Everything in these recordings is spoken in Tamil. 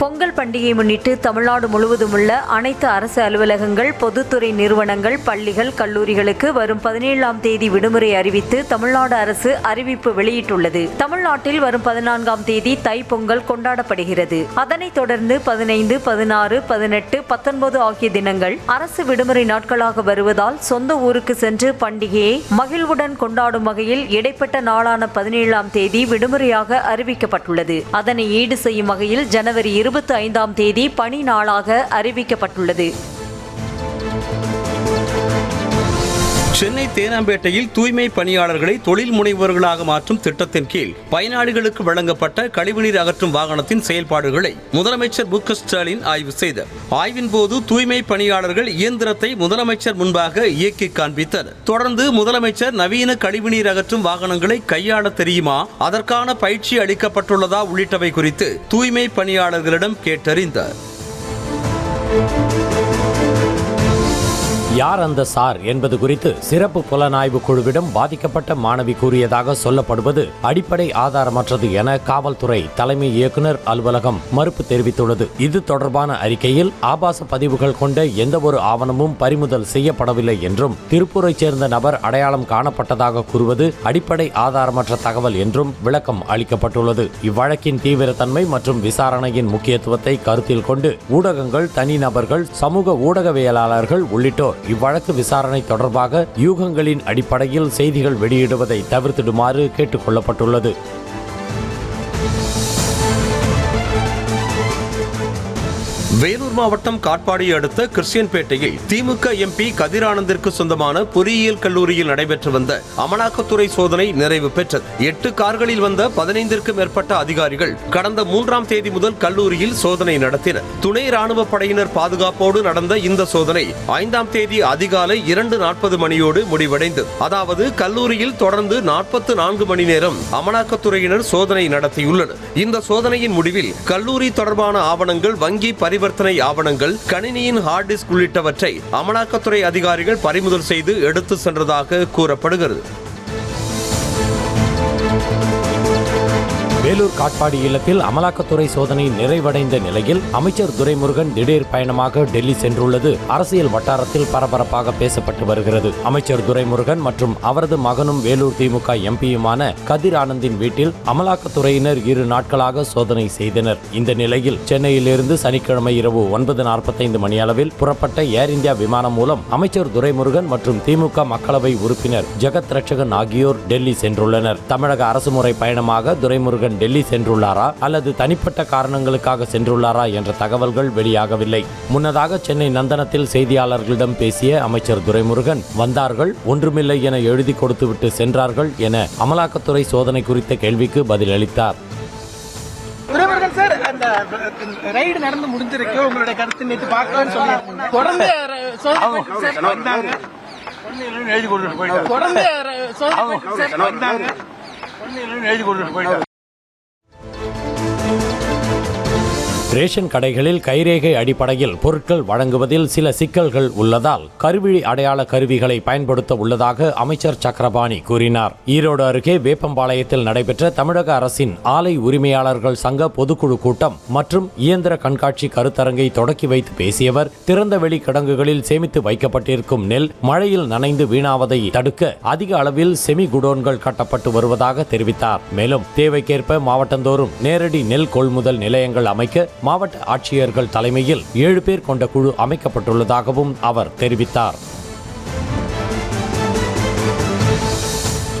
பொங்கல் பண்டிகையை முன்னிட்டு தமிழ்நாடு முழுவதும் உள்ள அனைத்து அரசு அலுவலகங்கள் பொதுத்துறை நிறுவனங்கள் பள்ளிகள் கல்லூரிகளுக்கு வரும் பதினேழாம் தேதி விடுமுறை அறிவித்து தமிழ்நாடு அரசு அறிவிப்பு வெளியிட்டுள்ளது. தமிழ்நாட்டில் வரும் பதினான்காம் தேதி தைப்பொங்கல் கொண்டாடப்படுகிறது. அதனைத் தொடர்ந்து பதினைந்து பதினாறு பதினெட்டு பத்தொன்பது ஆகிய தினங்கள் அரசு விடுமுறை நாட்களாக வருவதால் சொந்த ஊருக்கு சென்று பண்டிகையை மகிழ்வுடன் கொண்டாடும் வகையில் இடைப்பட்ட நாளான பதினேழாம் தேதி விடுமுறையாக அறிவிக்கப்பட்டுள்ளது. அதனை ஈடு செய்யும் வகையில் ஜனவரி இருபத்தி ஐந்தாம் தேதி பணி நாளாக அறிவிக்கப்பட்டுள்ளது. சென்னை தேனாம்பேட்டையில் தூய்மை பணியாளர்களை தொழில் முனைவோர்களாக மாற்றும் திட்டத்தின் கீழ் பயனாளிகளுக்கு வழங்கப்பட்ட கழிவுநீர் அகற்றும் வாகனத்தின் செயல்பாடுகளை முதலமைச்சர் மு ஸ்டாலின் ஆய்வு செய்தார். ஆய்வின் போது தூய்மை பணியாளர்கள் இயந்திரத்தை முதலமைச்சர் முன்பாக இயக்கி காண்பித்தனர். தொடர்ந்து முதலமைச்சர் நவீன கழிவுநீர் அகற்றும் வாகனங்களை கையாள தெரியுமா? அதற்கான பயிற்சி அளிக்கப்பட்டுள்ளதா? உள்ளிட்டவை குறித்து தூய்மை பணியாளர்களிடம் கேட்டறிந்தார். யார் அந்த சார் என்பது குறித்து சிறப்பு புலனாய்வு குழுவிடம் பாதிக்கப்பட்ட மாணவி கூறியதாக சொல்லப்படுவது அடிப்படை ஆதாரமற்றது என காவல்துறை தலைமை இயக்குனர் அலுவலகம் மறுப்பு தெரிவித்துள்ளது. இது தொடர்பான அறிக்கையில் ஆபாச பதிவுகள் கொண்ட எந்தவொரு ஆவணமும் பறிமுதல் செய்யப்படவில்லை என்றும் திருப்பூரைச் சேர்ந்த நபர் அடையாளம் காணப்பட்டதாக கூறுவது அடிப்படை ஆதாரமற்ற தகவல் என்றும் விளக்கம் அளிக்கப்பட்டுள்ளது. இவ்வழக்கின் தீவிரத்தன்மை மற்றும் விசாரணையின் முக்கியத்துவத்தை கருத்தில் கொண்டு ஊடகங்கள் தனிநபர்கள் சமூக ஊடகவியலாளர்கள் உள்ளிட்டோர் இவ்வழக்கு விசாரணை தொடர்பாக யூகங்களின் அடிப்படையில் செய்திகள் வெளியிடுவதை தவிர்த்திடுமாறு கேட்டுக் கொள்ளப்பட்டுள்ளது வேலூர் மாவட்டம் காட்பாடியை அடுத்த கிறிஸ்டியன்பேட்டையில் திமுக எம்பி கதிரானந்திற்கு சொந்தமான பொறியியல் கல்லூரியில் நடைபெற்று வந்த அமலாக்கத்துறை சோதனை நிறைவு பெற்றது. எட்டு கார்களில் வந்த பதினைந்திற்கும் மேற்பட்ட அதிகாரிகள் கடந்த மூன்றாம் தேதி முதல் கல்லூரியில் சோதனை நடத்தினர். துணை ராணுவ படையினர் பாதுகாப்போடு நடந்த இந்த சோதனை ஐந்தாம் தேதி அதிகாலை இரண்டு நாற்பது மணியோடு முடிவடைந்தது அதாவது கல்லூரியில் தொடர்ந்து நாற்பத்து நான்கு மணி நேரம் அமலாக்கத்துறையினர் சோதனை நடத்தியுள்ளனர். இந்த சோதனையின் முடிவில் கல்லூரி தொடர்பான ஆவணங்கள் வங்கி பரிவர்த்தனை ஆவணங்கள் கணினியின் ஹார்ட் டிஸ்க் உள்ளிட்டவற்றை அமலாக்கத்துறை அதிகாரிகள் பறிமுதல் செய்து எடுத்து சென்றதாக கூறப்படுகிறது. வேலூர் காட்பாடி இல்லத்தில் அமலாக்கத்துறை சோதனை நிறைவடைந்த நிலையில் அமைச்சர் துரைமுருகன் திடீர் பயணமாக டெல்லி சென்றுள்ளது. அரசியல் வட்டாரத்தில் பரபரப்பாக பேசப்பட்டு வருகிறது. அமைச்சர் துரைமுருகன் மற்றும் அவரது மகனும் வேலூர் திமுக எம்பியுமான கதிர் ஆனந்தின் வீட்டில் அமலாக்கத்துறையினர் இரு நாட்களாக சோதனை செய்தனர். இந்த நிலையில் சென்னையிலிருந்து சனிக்கிழமை இரவு ஒன்பது நாற்பத்தைந்து மணி அளவில் புறப்பட்ட ஏர் இந்தியா விமானம் மூலம் அமைச்சர் துரைமுருகன் மற்றும் திமுக மக்களவை உறுப்பினர் ஜெகத் ரட்சகன் ஆகியோர் டெல்லி சென்றுள்ளனர். தமிழக அரசுமுறை பயணமாக துரைமுருகன் டெல்லி சென்றுள்ளாரா அல்லது தனிப்பட்ட காரணங்களுக்காக சென்றுள்ளாரா என்ற தகவல்கள் வெளியாகவில்லை. முன்னதாக சென்னை நந்தனத்தில் செய்தியாளர்களிடம் பேசிய அமைச்சர் துரைமுருகன் வந்தார்கள் ஒன்றுமில்லை என எழுதி கொடுத்துவிட்டு சென்றார்கள் என அமலாக்கத்துறை சோதனை குறித்த கேள்விக்கு பதிலளித்தார். துரைமுருகன் சார் அந்த ரைடு நடந்து முடிஞ்சிருக்கு. உங்களுடைய கருத்து நேற்று பார்க்கலாம்னு சொல்லி தொடர்ந்து ர- சோதனை சார் வந்தாங்க. எழுதி கொடுத்துட்டு போயிட்டாரு தொடர்ந்து ர- சோதனை சார் வந்தாங்க. எழுதி கொடுத்துட்டு போயிட்டாரு ரேஷன் கடைகளில் கைரேகை அடிப்படையில் பொருட்கள் வழங்குவதில் சில சிக்கல்கள் உள்ளதால் கருவிழி அடையாள கருவிகளை பயன்படுத்த உள்ளதாக அமைச்சர் சக்கரபாணி கூறினார். ஈரோடு அருகே வேப்பம்பாளையத்தில் நடைபெற்ற தமிழக அரசின் ஆலை உரிமையாளர்கள் சங்க பொதுக்குழு கூட்டம் மற்றும் இயந்திர கண்காட்சி கருத்தரங்கை தொடக்கி வைத்து பேசியவர் திறந்தவெளி கிடங்குகளில் சேமித்து வைக்கப்பட்டிருக்கும் நெல் மழையில் நனைந்து வீணாவதை தடுக்க அதிக அளவில் செமி குடோன்கள் கட்டப்பட்டு வருவதாக தெரிவித்தார். மேலும் தேவைக்கேற்ப மாவட்டந்தோறும் நேரடி நெல் கொள்முதல் நிலையங்கள் அமைக்க மாவட்ட ஆட்சியர்கள் தலைமையில் ஏழு பேர் கொண்ட குழு அமைக்கப்பட்டுள்ளதாகவும் அவர் தெரிவித்தார்.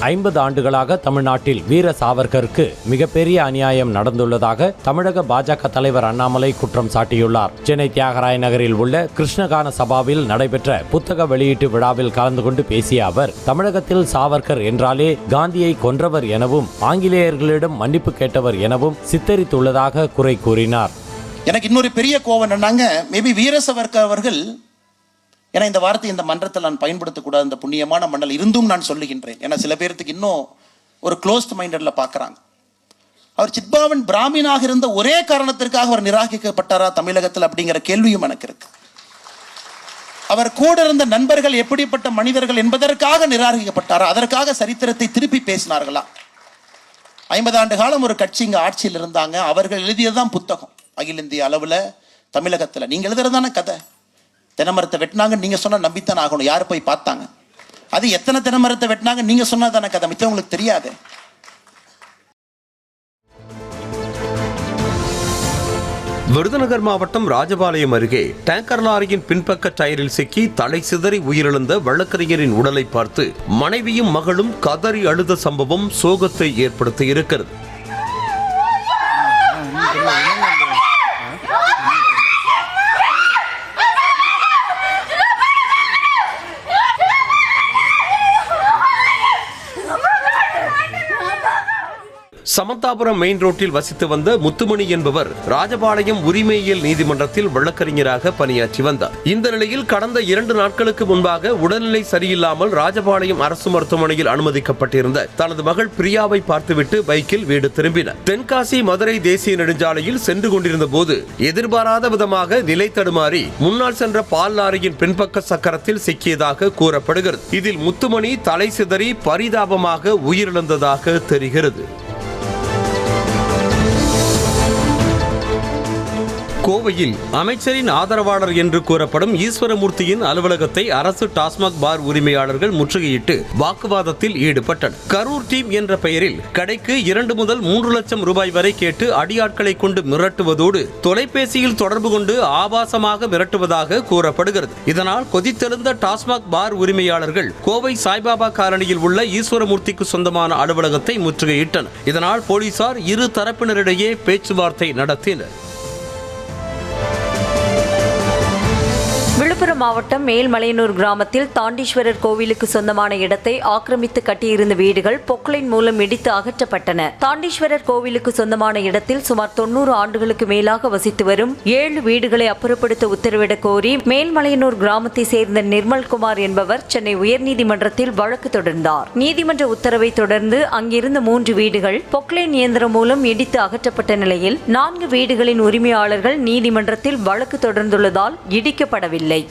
ஐம்பது ஆண்டுகளாக தமிழ்நாட்டில் வீர சாவர்கருக்கு மிகப்பெரிய அநியாயம் நடந்துள்ளதாக தமிழக பாஜக தலைவர் அண்ணாமலை குற்றம் சாட்டியுள்ளார். சென்னை தியாகராய நகரில் உள்ள கிருஷ்ணகான சபாவில் நடைபெற்ற புத்தக வெளியீட்டு விழாவில் கலந்து கொண்டு பேசிய அவர் தமிழகத்தில் சாவர்கர் என்றாலே காந்தியை கொன்றவர் எனவும் ஆங்கிலேயர்களிடம் மன்னிப்பு கேட்டவர் எனவும் சித்தரித்துள்ளதாக குறை கூறினார். எனக்கு இன்னொரு பெரிய கோவம் என்னன்னாங்க மேபி வீரசவர்க்க அவர்கள் ஏன்னா இந்த வார்த்தை இந்த மன்றத்தில் நான் பயன்படுத்தக்கூடாது இந்த புண்ணியமான மண்டல் இருந்தும் நான் சொல்லுகின்றேன். ஏன்னா சில பேர்த்துக்கு இன்னும் ஒரு க்ளோஸ்ட் மைண்டடில் பார்க்குறாங்க. அவர் சித்பாவன் பிராமினாக இருந்த ஒரே காரணத்திற்காக அவர் நிராகரிக்கப்பட்டாரா தமிழகத்தில் அப்படிங்கிற கேள்வியும் எனக்கு இருக்கு. அவர் கூட இருந்த நண்பர்கள் எப்படிப்பட்ட மனிதர்கள் என்பதற்காக நிராகரிக்கப்பட்டாரா அதற்காக சரித்திரத்தை திருப்பி பேசினார்களா? ஐம்பது ஆண்டு காலம் ஒரு கட்சி இங்கே ஆட்சியில் இருந்தாங்க அவர்கள் எழுதியதுதான் புத்தகம். அகில இந்திய அளவில் தமிழகத்தில். நீங்கள் எழுதுறதான கதை. தினமரத்தை வெட்டினாங்க நீங்கள் சொன்னால் நம்பித்தான் ஆகணும். யார் போய் பார்த்தாங்க? அது எத்தனை தினமரத்தை வெட்டினாங்க நீங்கள் சொன்னால் தானே கதை. மிச்சம் உங்களுக்கு தெரியாது. விருதுநகர் மாவட்டம் ராஜபாளையம் அருகே டேங்கர் லாரியின் பின்பக்க டயரில் சிக்கி தலை சிதறி உயிரிழந்த வழக்கறிஞரின் உடலை பார்த்து மனைவியும் மகளும் கதறி அழுத சம்பவம் சோகத்தை ஏற்படுத்தியிருக்கிறது சமந்தாபுரம் மெயின் ரோட்டில் வசித்து வந்த முத்துமணி என்பவர் ராஜபாளையம் உரிமையியல் நீதிமன்றத்தில் வழக்கறிஞராக பணியாற்றி வந்தார். இந்த நிலையில் கடந்த இரண்டு நாட்களுக்கு முன்பாக உடல்நிலை சரியில்லாமல் ராஜபாளையம் அரசு மருத்துவமனையில் அனுமதிக்கப்பட்டிருந்த தனது மகள் பிரியாவை பார்த்துவிட்டு பைக்கில் வீடு திரும்பினார். தென்காசி மதுரை தேசிய நெடுஞ்சாலையில் சென்று கொண்டிருந்த போது எதிர்பாராத விதமாக நிலை தடுமாறி முன்னால் சென்ற பால் லாரியின் பின்பக்க சக்கரத்தில் சிக்கியதாக கூறப்படுகிறது. இதில் முத்துமணி தலை சிதறி பரிதாபமாக உயிரிழந்ததாக தெரிகிறது. கோவையில் அமைச்சரின் ஆதரவாளர் என்று கூறப்படும் ஈஸ்வரமூர்த்தியின் அலுவலகத்தை அரசு டாஸ்மாக் பார் உரிமையாளர்கள் முற்றுகையிட்டு வாக்குவாதத்தில் ஈடுபட்டனர். கரூர் டீம் என்ற பெயரில் கடைக்கு இரண்டு முதல் மூன்று லட்சம் ரூபாய் வரை கேட்டு அடியாட்களை கொண்டு மிரட்டுவதோடு தொலைபேசியில் தொடர்பு கொண்டு ஆபாசமாக மிரட்டுவதாக கூறப்படுகிறது. இதனால் கொதித்தெழுந்த டாஸ்மாக் பார் உரிமையாளர்கள் கோவை சாய்பாபா காலனியில் உள்ள ஈஸ்வரமூர்த்திக்கு சொந்தமான அலுவலகத்தை முற்றுகையிட்டனர். இதனால் போலீசார் இரு தரப்பினரிடையே பேச்சுவார்த்தை நடத்தினர். விழுப்புரம் மாவட்டம் மேல்மலையனூர் கிராமத்தில் தாண்டீஸ்வரர் கோவிலுக்கு சொந்தமான இடத்தை ஆக்கிரமித்து கட்டியிருந்த வீடுகள் பொக்லைன் மூலம் இடித்து அகற்றப்பட்டன. தாண்டீஸ்வரர் கோவிலுக்கு சொந்தமான இடத்தில் சுமார் தொன்னூறு ஆண்டுகளுக்கு மேலாக வசித்து வரும் ஏழு வீடுகளை அப்புறப்படுத்த உத்தரவிடக் கோரி மேல்மலையனூர் கிராமத்தை சேர்ந்த நிர்மல்குமார் என்பவர் சென்னை உயர்நீதிமன்றத்தில் வழக்கு தொடர்ந்தார். நீதிமன்ற உத்தரவை தொடர்ந்து அங்கிருந்த மூன்று வீடுகள் பொக்லைன் இயந்திரம் மூலம் இடித்து அகற்றப்பட்ட நிலையில் நான்கு வீடுகளின் உரிமையாளர்கள் நீதிமன்றத்தில் வழக்கு தொடர்ந்துள்ளதால் இடிக்கப்படவில்லை.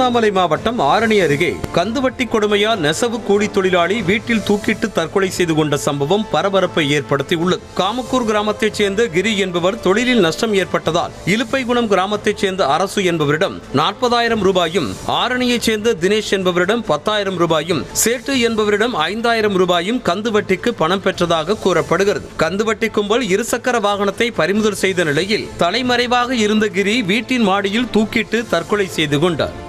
திருவண்ணாமலை மாவட்டம் ஆரணி அருகே கந்துவட்டி கொடுமையால் நெசவு கூலி தொழிலாளி வீட்டில் தூக்கிட்டு தற்கொலை செய்து கொண்ட சம்பவம் பரபரப்பை ஏற்படுத்தியுள்ளது. காமக்கூர் கிராமத்தைச் சேர்ந்த கிரி என்பவர் தொழிலில் நஷ்டம் ஏற்பட்டதால் இலுப்பைகுணம் கிராமத்தைச் சேர்ந்த அரசு என்பவரிடம் நாற்பதாயிரம் ரூபாயும் ஆரணியைச் சேர்ந்த தினேஷ் என்பவரிடம் பத்தாயிரம் ரூபாயும் சேட்டு என்பவரிடம் ஐந்தாயிரம் ரூபாயும் கந்துவட்டிக்கு பணம் பெற்றதாக கூறப்படுகிறது. கந்துவட்டி கும்பல் இருசக்கர வாகனத்தை பறிமுதல் செய்த நிலையில் தலைமறைவாக இருந்த கிரி வீட்டின் மாடியில் தூக்கிட்டு தற்கொலை செய்து கொண்டார்.